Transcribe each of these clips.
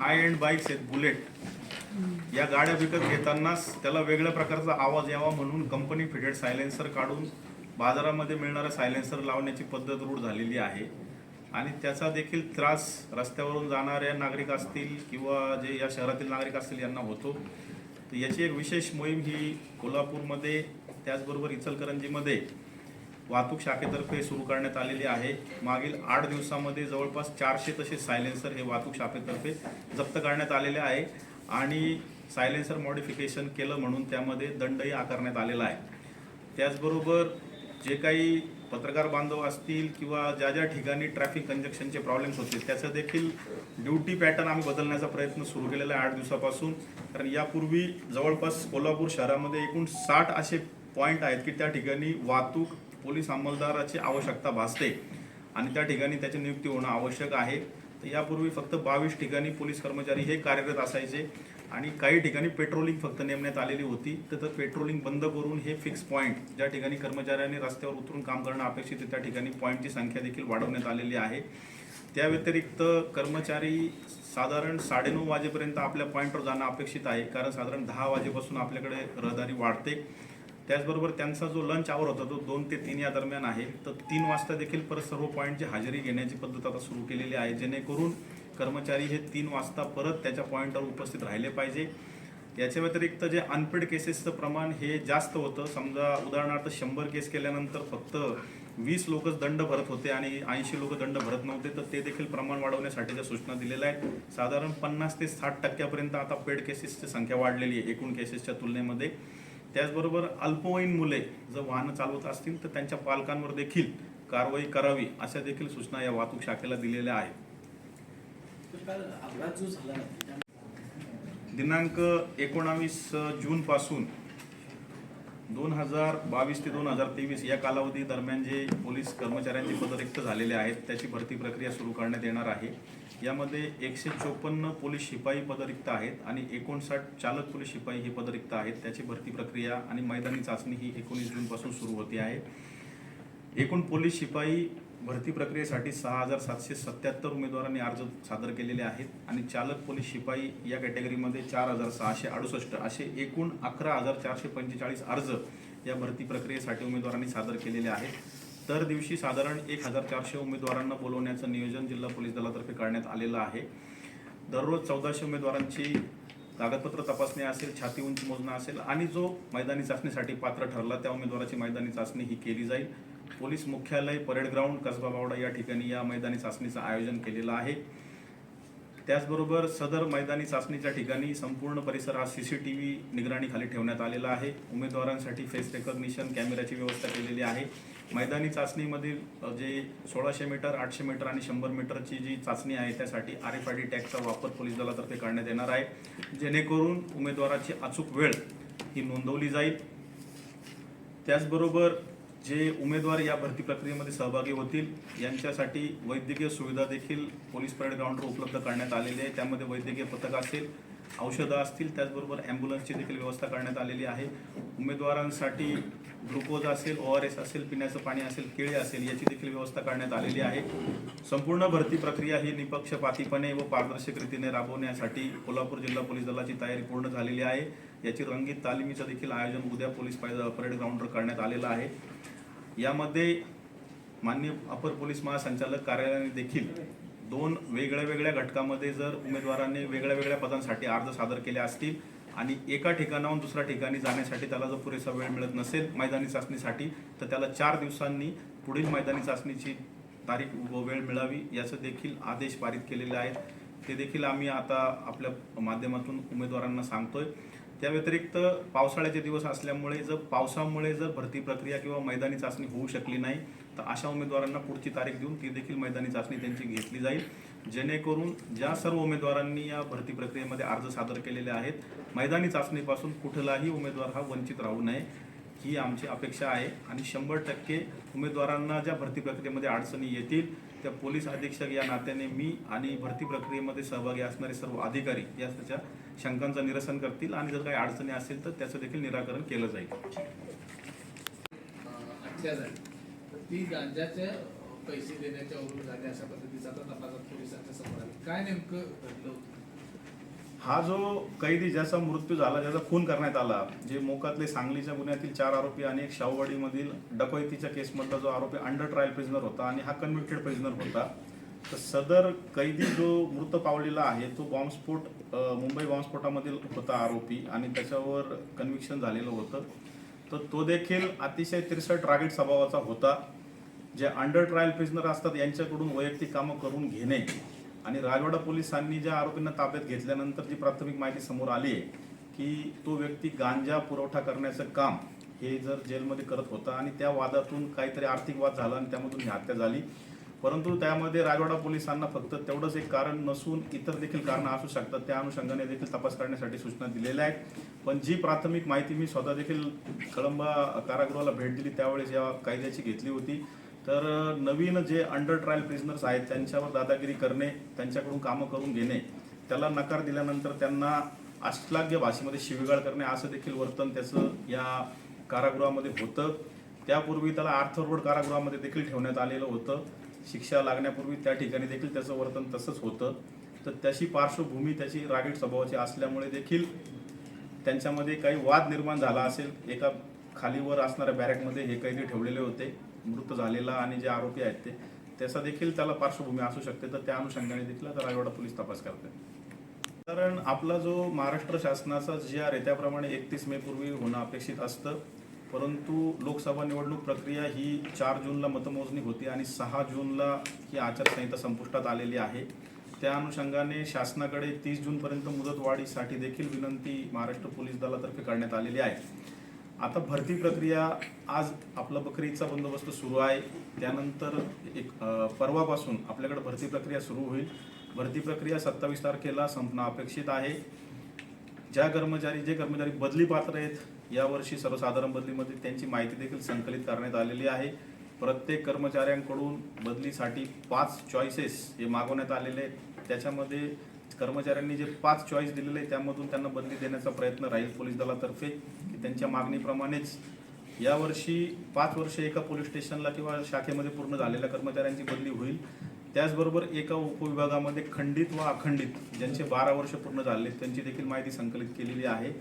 हाय end bikes आहेत Bullet या गाड्या विकत घेतानाच त्याला वेगळ्या प्रकारचा आवाज यावा म्हणून कंपनी फिटेड सायलेन्सर काढून बाजारामध्ये मिळणारा सायलेन्सर लावण्याची पद्धत रूढ झालेली आहे. आणि त्याचा देखील त्रास रस्त्यावरून जाणाऱ्या नागरिक असतील किंवा जे या शहरातील नागरिक असतील यांना होतो. तर याची एक विशेष मोहीम ही कोल्हापूरमध्ये त्याचबरोबर इचलकरंजीमध्ये वाहतूक शाखेतर्फे सुरू करण्यात आलेली आहे. मागील आठ दिवसामध्ये जवळपास चारशे तसे सायलेन्सर हे वाहतूक शाखेतर्फे जप्त करण्यात आलेले आहे आणि सायलेन्सर मॉडिफिकेशन केलं म्हणून त्यामध्ये दंडही आकारण्यात आलेला आहे. त्याचबरोबर जे काही पत्रकार बांधव असतील किंवा ज्या ज्या ठिकाणी ट्रॅफिक कंजक्शनचे प्रॉब्लेम्स होते त्याचं देखील ड्युटी पॅटर्न आम्ही बदलण्याचा प्रयत्न सुरू केलेला आहे आठ दिवसापासून. कारण यापूर्वी जवळपास कोल्हापूर शहरामध्ये एकूण साठ असे पॉईंट आहेत की त्या ठिकाणी वाहतूक पोलीस अंमलदाराची आवश्यकता भासते आणि त्या ठिकाणी त्याची नियुक्ती होणं आवश्यक आहे. तर यापूर्वी फक्त बावीस ठिकाणी पोलीस कर्मचारी हे कार्यरत असायचे आणि काही ठिकाणी पेट्रोलिंग फक्त नेमण्यात आलेली होती. तर तर पेट्रोलिंग बंद करून हे फिक्स पॉईंट ज्या ठिकाणी कर्मचाऱ्यांनी रस्त्यावर उतरून काम करणं अपेक्षित आहे त्या ठिकाणी पॉईंटची संख्या देखील वाढवण्यात आलेली आहे. त्या व्यतिरिक्त कर्मचारी साधारण साडेनऊ वाजेपर्यंत आपल्या पॉईंटवर जाणं अपेक्षित आहे कारण साधारण दहा वाजेपासून आपल्याकडे रहदारी वाढते. त्याचबरोबर त्यांचा जो लंच आवर होता तो दोन ते तीन या दरम्यान आहे. तर तीन वाजता देखील परत सर्व पॉईंटची हजेरी घेण्याची पद्धत आता सुरू केलेली आहे. जेणेकरून कर्मचारी हे तीन वाजता परत त्याच्या पॉईंटवर उपस्थित राहिले पाहिजे. याच्या व्यतिरिक्त जे अनपेड केसेसचं प्रमाण हे जास्त होतं. समजा उदाहरणार्थ शंभर केस केल्यानंतर फक्त वीस लोकच दंड भरत होते आणि ऐंशी लोक दंड भरत नव्हते तर ते देखील प्रमाण वाढवण्यासाठीच्या सूचना दिलेल्या आहेत. साधारण पन्नास ते साठ टक्क्यापर्यंत आता पेड केसेसची संख्या वाढलेली आहे एकूण केसेसच्या तुलनेमध्ये. त्याचबरोबर अल्पवयीन मुले जर वाहनं चालवत असतील तर त्यांच्या पालकांवर देखील कारवाई करावी अशा देखील सूचना या वाहतूक शाखेला दिलेल्या आहेत. दिनांक एकोणावीस जून पासून दोन हजार बावीस ते दोन हजार तेवीस या कालावधी दरम्यान जे पोलीस कर्मचाऱ्यांचे पद रिक्त झालेले आहेत त्याची भरती प्रक्रिया सुरू करण्यात येणार आहे. यामध्ये एकशे चोपन्न पोलीस शिपाई पद रिक्त आहेत आणि एकोणसाठ चालक पोलीस शिपाई हे पद रिक्त आहेत. त्याची भरती प्रक्रिया आणि मैदानी चाचणी ही एकोणीस जूनपासून सुरू होते आहे. एकूण पोलीस शिपाई भरती प्रक्रियेसाठी सहा हजार सातशे सत्याहत्तर उमेदवारांनी अर्ज सादर केलेले आहेत आणि चालक पोलीस शिपाई या कॅटेगरीमध्ये चार हजार सहाशे अडुसष्ट असे एकूण अकरा हजार चारशे पंचेचाळीस अर्ज या भरती प्रक्रियेसाठी उमेदवारांनी सादर केलेले आहेत. दर दिवशी साधारण एक हजार चारशे उमेदवारांना बोलवण्याचं नियोजन जिल्हा पोलीस दलातर्फे करण्यात आलेलं आहे. दररोज चौदाशे उमेदवारांची कागदपत्र तपासणी असेल छाती उंची मोजणं असेल आणि जो मैदानी चाचणीसाठी पात्र ठरला त्या उमेदवाराची मैदानी चाचणी ही केली जाईल. पोलीस मुख्यालय परेड ग्राउंड कसबा बावडा या ठिकाणी या मैदानी चाचणीचं आयोजन केलेलं आहे. त्याचबरोबर सदर मैदानी चाचणीच्या ठिकाणी संपूर्ण परिसर हा व्ही निगराणीखाली ठेवण्यात आलेला आहे. उमेदवारांसाठी फेस रेकॉग्निशन कॅमेऱ्याची व्यवस्था केलेली आहे. मैदानी चाचणीमधील जे सोळाशे मीटर आठशे मीटर आणि शंभर मीटरची जी चाचणी आहे त्यासाठी आर एफ आय डी टॅगचा वापर पोलीस दलातर्फे करण्यात येणार आहे. जेणेकरून उमेदवाराची अचूक वेळ ही नोंदवली जाईल. त्याचबरोबर जे उमेदवार या भरती प्रक्रियेमध्ये सहभागी होतील यांच्यासाठी वैद्यकीय सुविधा देखील पोलीस परेड ग्राउंडवर उपलब्ध करण्यात आलेली आहे. त्यामध्ये वैद्यकीय पथक असेल औषधं असतील त्याचबरोबर ॲम्ब्युलन्सची देखील व्यवस्था करण्यात आलेली आहे. उमेदवारांसाठी ग्लुकोज असेल ओ आर एस असेल पिण्याचं पाणी असेल केळी असेल याची देखील व्यवस्था करण्यात आलेली आहे. संपूर्ण भरती प्रक्रिया ही निपक्षपातीपणे व पारदर्शक रीतीने राबवण्यासाठी कोल्हापूर जिल्हा पोलीस दलाची तयारी पूर्ण झालेली आहे. याची रंगीत तालिमीचं देखील आयोजन उद्या पोलीस पाय- परेड ग्राउंडवर करण्यात आलेलं आहे. यामध्ये माननीय अपर पोलीस महासंचालक कार्यालयाने देखील दोन वेगळ्या वेगळ्या घटकामध्ये जर उमेदवारांनी वेगळ्या वेगळ्या पदांसाठी अर्ज सादर केले असतील आणि एका ठिकाणाहून दुसऱ्या ठिकाणी जाण्यासाठी त्याला जर पुरेसा वेळ मिळत नसेल मैदानी चाचणीसाठी तर त्याला चार दिवसांनी पुढील मैदानी चाचणीची तारीख व वेळ मिळावी याचं देखील आदेश पारित केलेले आहेत. ते देखील आम्ही आता आपल्या माध्यमातून उमेदवारांना सांगतोय. त्या व्यतिरिक्त पावसाळ्याचे दिवस असल्यामुळे जर पावसामुळे जर भरती प्रक्रिया किंवा मैदानी चाचणी होऊ शकली नाही तर अशा उमेदवारांना पुढची तारीख देऊन ती देखील मैदानी चाचणी त्यांची घेतली जाईल. जेणेकरून ज्या सर्व उमेदवारांनी या भरती प्रक्रियेमध्ये अर्ज सादर केलेले आहेत मैदानी चाचणीपासून कुठलाही उमेदवार हा वंचित राहू नये ही आमची अपेक्षा आहे. आणि शंभर टक्के उमेदवारांना ज्या भरती प्रक्रियेमध्ये अडचणी येतील त्या पोलीस अधीक्षक या नात्याने मी आणि भरती प्रक्रियेमध्ये सहभागी असणारे सर्व अधिकारी या त्याच्या शंकांचं निरसन करतील आणि जर काही अडचणी असेल तर त्याचं देखील निराकरण केलं जाईल. ती गांजाचे पैसे देण्याच्या वरून झाले अशा पद्धतीचा तपासात पोलिसांच्या समोर आले. काय नेमकं घडलं होतं? हा जो कैदी ज्याचा मृत्यू झाला ज्याचा खून करण्यात आला जे मोकातले सांगलीच्या गुन्ह्यातील चार आरोपी आणि एक शाहूवाडीमधील डकैतीच्या केसमधला जो आरोपी अंडर ट्रायल प्रिझनर होता आणि हा कन्व्हिक्टेड प्रिझनर होता तर सदर कैदी जो मृत पावलेला आहे तो बॉम्बस्फोट मुंबई बॉम्बस्फोटामधील होता आरोपी आणि त्याच्यावर कन्व्हिक्शन झालेलं होतं. तर तो देखील अतिशय तिरसट रागीट स्वभावाचा होता. जे अंडर ट्रायल प्रिझनर असतात यांच्याकडून वैयक्तिक कामं करून घेणे आणि राजवाडा पोलिसांनी ज्या आरोपींना ताब्यात घेतल्यानंतर जी प्राथमिक माहिती समोर आली आहे की तो व्यक्ती गांजा पुरवठा करण्याचं काम हे जर जेलमध्ये करत होता आणि त्या वादातून काहीतरी आर्थिक वाद झाला आणि त्यामधून ही हत्या झाली परंतु त्यामध्ये राजवाडा पोलिसांना फक्त तेवढंच एक कारण नसून इतर देखील कारणं असू शकतात. त्या अनुषंगाने देखील तपास करण्यासाठी सूचना दिलेल्या आहेत. पण जी प्राथमिक माहिती मी स्वतः देखील कळंबा कारागृहाला भेट दिली त्यावेळेस या कायद्याची घेतली होती. तर नवीन जे अंडर ट्रायल प्रिझनर्स आहेत त्यांच्यावर दादागिरी करणे त्यांच्याकडून कामं करून घेणे त्याला नकार दिल्यानंतर त्यांना अश्लाघ्य भाषेमध्ये शिवीगाळ करणे असं देखील वर्तन त्याचं या कारागृहामध्ये होतं. त्यापूर्वी त्याला आर्थर रोड कारागृहामध्ये देखील ठेवण्यात आलेलं होतं. शिक्षा लागण्यापूर्वी त्या ठिकाणी देखील त्याचं वर्तन तसंच होतं. तर त्याची पार्श्वभूमी त्याची रागीट स्वभावाची असल्यामुळे देखील त्यांच्यामध्ये काही वाद निर्माण झाला असेल. एका खालीवर असणाऱ्या बॅरेकमध्ये हे कैदी ठेवलेले होते. मृत झालेला आणि जे आरोपी आहेत ते त्याचा देखील त्याला पार्श्वभूमी असू शकते. तर त्या अनुषंगाने देखील आता रायवाडा पोलीस तपास करते कारण आपला जो महाराष्ट्र शासनाचा जी आर आहे त्याप्रमाणे एकतीस मे पूर्वी होणं अपेक्षित असतं. परंतु लोकसभा निवडणूक प्रक्रिया ही चार जूनला मतमोजणी होती आणि सहा जूनला ही आचारसंहिता संपुष्टात आलेली आहे. त्या अनुषंगाने शासनाकडे तीस जूनपर्यंत मुदतवाढीसाठी देखील विनंती महाराष्ट्र पोलीस दलातर्फे करण्यात आलेली आहे. आता भरती प्रक्रिया आज आपला बकरीचा बंदोबस्त सुरू आहे. त्यानंतर एक परवापासून आपल्याकडे भरती प्रक्रिया सुरू होईल. भरती प्रक्रिया सत्तावीस तारखेला संपणं अपेक्षित आहे. ज्या कर्मचारी जे कर्मचारी बदली पात्र आहेत यावर्षी सर्वसाधारण बदलीमध्ये त्यांची माहिती देखील संकलित करण्यात आलेली आहे. प्रत्येक कर्मचाऱ्यांकडून बदलीसाठी पाच चॉईसेस हे मागवण्यात आलेले आहेत. त्याच्यामध्ये कर्मचाऱ्यांनी जे पाच चॉईस दिलेले आहे त्यामधून त्यांना बदली देण्याचा प्रयत्न राहील पोलीस दलातर्फे की त्यांच्या मागणीप्रमाणेच. यावर्षी पाच वर्ष एका पोलीस स्टेशनला किंवा शाखेमध्ये पूर्ण झालेल्या कर्मचाऱ्यांची बदली होईल. त्याचबरोबर एका उपविभागामध्ये खंडित व अखंडित ज्यांचे बारा वर्ष पूर्ण झाले त्यांची देखील माहिती संकलित केलेली आहे.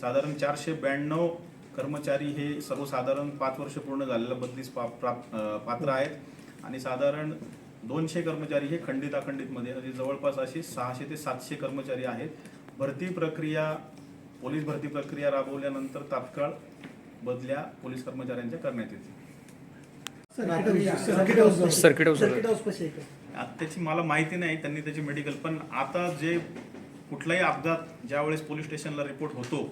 साधारण चारशे ब्याण्णव कर्मचारी हे सर्वसाधारण पाच वर्ष पूर्ण झालेल्या बदलीस पा पात्र आहेत. आणि साधारण दोनशे कर्मचारी हे खंडित अखंडितमध्ये म्हणजे जवळपास असे सहाशे ते सातशे कर्मचारी आहेत. भरती प्रक्रिया पोलीस भरती प्रक्रिया राबवल्यानंतर तात्काळ बदल्या पोलीस कर्मचाऱ्यांच्या करण्यात येतील. सर्किट हाऊस त्याची मला माहिती नाही. त्यांनी त्याची मेडिकल पण आता जे कुठलाही अपघात ज्यावेळेस पोलीस स्टेशनला रिपोर्ट होतो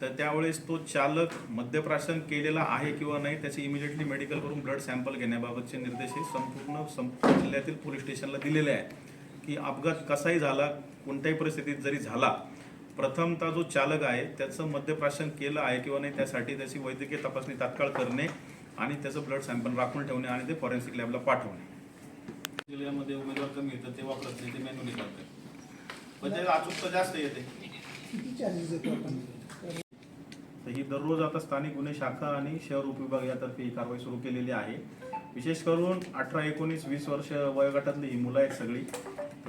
तर त्यावेळेस तो चालक मद्यप्राशन केलेला आहे किंवा नाही त्याचे इमिजिएटली मेडिकल करून ब्लड सॅम्पल घेण्याबाबतचे निर्देश हे संपूर्ण संपूर्ण जिल्ह्यातील पोलीस स्टेशनला दिलेले आहे की अपघात कसाही झाला कोणत्याही परिस्थितीत जरी झाला प्रथमता जो चालक आहे त्याचं मद्यप्राशन केलं आहे किंवा नाही त्यासाठी त्याची वैद्यकीय तपासणी तात्काळ करणे आणि त्याचं ब्लड सॅम्पल राखून ठेवणे आणि ते फॉरेन्सिक लॅबला पाठवणे. जिल्ह्यामध्ये उमेदवार कमी येतात ते वापरत नाही ते मॅन्युअली करतात. पण त्याला अचूकता जास्त येते. तर ही दररोज आता स्थानिक गुन्हे शाखा आणि शहर उपविभाग यातर्फे ही कारवाई सुरू केलेली आहे. विशेष करून अठरा एकोणीस वीस वर्ष वयोगटातली ही मुलं आहेत सगळी.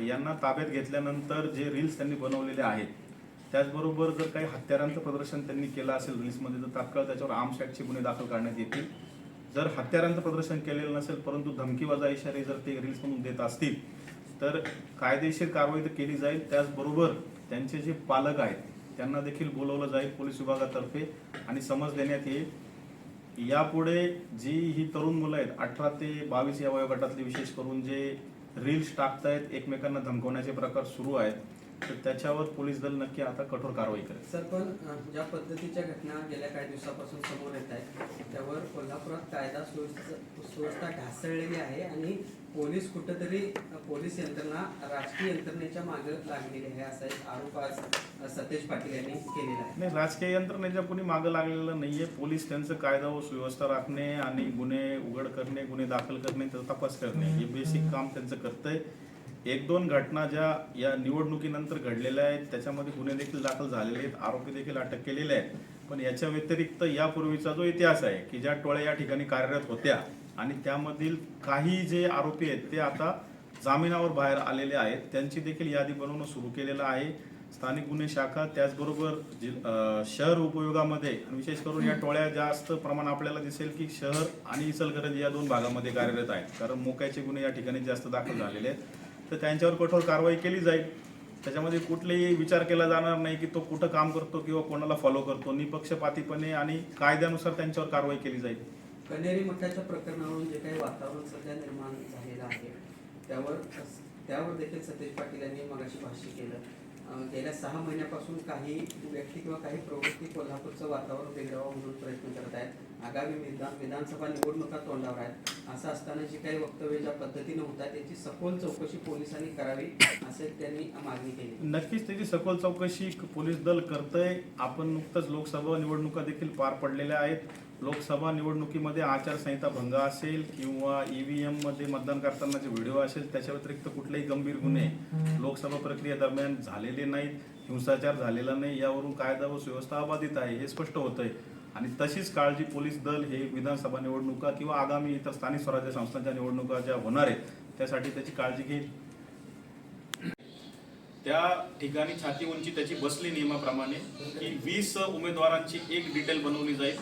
यांना ताब्यात घेतल्यानंतर जे रील्स त्यांनी बनवलेले आहेत त्याचबरोबर जर काही हत्यारांचं प्रदर्शन त्यांनी केलं असेल रील्समध्ये तर तात्काळ त्याच्यावर आर्म्स ॲक्टचे गुन्हे दाखल करण्यात येतील. जर हत्यारांचं प्रदर्शन केलेलं नसेल परंतु धमकीवाजा इशारे जर ते रील्स म्हणून देत असतील तर कायदेशीर कारवाई तर केली जाईल. त्याचबरोबर त्यांचे जे पालक आहेत त्यांना देखील बोलवलं जाईल पोलीस विभागातर्फे आणि समज देण्यात येईल. यापुढे जी ही तरुण मुलं आहेत अठरा ते बावीस या वयोगटातली विशेष करून जे रील्स टाकतायत एकमेकांना धमकवण्याचे प्रकार सुरू आहेत तर त्याच्यावर पोलीस दल नक्की आता कठोर कारवाई करेल. सर पण ज्या पद्धतीच्या घटना गेल्या काही दिवसापासून समोर येत आहेत त्यावर कोल्हापुरात कायदा सुव्यवस्था ढासळलेली आहे आणि पोलीस कुठंतरी पोलीस यंत्रणा राजकीय यंत्रणेच्या मागे लागलेली आहे असा एक आरोप आज सतेज पाटील यांनी केलेला आहे. नाही राजकीय यंत्रणेच्या कोणी मागं लागलेलं नाहीये. पोलीस त्यांचं कायदा व सुव्यवस्था राखणे आणि गुन्हे उघड करणे गुन्हे दाखल करणे तपास करणे हे बेसिक काम त्यांचं करतंय एक दोन घटना ज्या या निवडणुकीनंतर घडलेल्या आहेत त्याच्यामध्ये गुन्हे देखील दाखल झालेले आहेत आरोपी देखील अटक केलेले आहेत. पण याच्या व्यतिरिक्त यापूर्वीचा जो इतिहास आहे की ज्या टोळ्या या ठिकाणी कार्यरत होत्या आणि त्यामधील काही जे आरोपी आहेत ते आता जामिनावर बाहेर आलेले आहेत. त्यांची देखील यादी बनवणं सुरू केलेलं आहे. स्थानिक गुन्हे शाखा त्याचबरोबर शहर उपयोगामध्ये विशेष करून या टोळ्या जास्त प्रमाण आपल्याला दिसेल की शहर आणि इचलकरंजी या दोन भागामध्ये कार्यरत आहेत. कारण मोक्याचे गुन्हे या ठिकाणी जास्त दाखल झालेले आहेत. तर त्यांच्यावर कठोर कारवाई केली जाईल. त्याच्यामध्ये कुठलेही विचार केला जाणार नाही की तो कुठं काम करतो किंवा कोणाला फॉलो करतो. निपक्षपातीपणे आणि कायद्यानुसार त्यांच्यावर कारवाई केली जाईल. कन्हेरी मठाच्या प्रकरणावरून जे काही वातावरण सध्या निर्माण झालेलं आहे त्यावर त्यावर देखील सतीश पाटील यांनी मगाशी भाष्य केलं. गेल्या सहा महिन्यापासून काही व्यक्ती किंवा काही प्रवृत्ती कोल्हापूरचं वातावरण बिघडावं म्हणून प्रयत्न करत आहेत. आगामी विधान विधानसभा निवडणुका तोंडावर आहेत. असं असताना जी काही वक्तव्य ज्या पद्धतीने होत आहे त्याची सखोल चौकशी पोलिसांनी करावी असे त्यांनी मागणी केली. नक्कीच त्याची सखोल चौकशी पोलीस दल करतंय. आपण नुकतंच लोकसभा निवडणुका देखील पार पडलेल्या आहेत. लोकसभा निवडणुकीमध्ये आचारसंहिता भंग असेल किंवा ईव्हीएममध्ये मतदान करतानाचे व्हिडिओ असेल त्याच्या व्यतिरिक्त कुठलेही गंभीर गुन्हे लोकसभा प्रक्रिया दरम्यान झालेले नाहीत. हिंसाचार झालेला नाही. यावरून कायदा व सुव्यवस्था अबाधित आहे हे स्पष्ट होतंय. आणि तशीच काळजी पोलीस दल हे विधानसभा निवडणुका किंवा आगामी इतर स्थानिक स्वराज्य संस्थांच्या निवडणुका ज्या होणार आहेत त्यासाठी त्याची काळजी घेईल. त्या ठिकाणी छाती उंची त्याची बसली नियमाप्रमाणे की वीस उमेदवारांची एक डिटेल बनवली जाईल.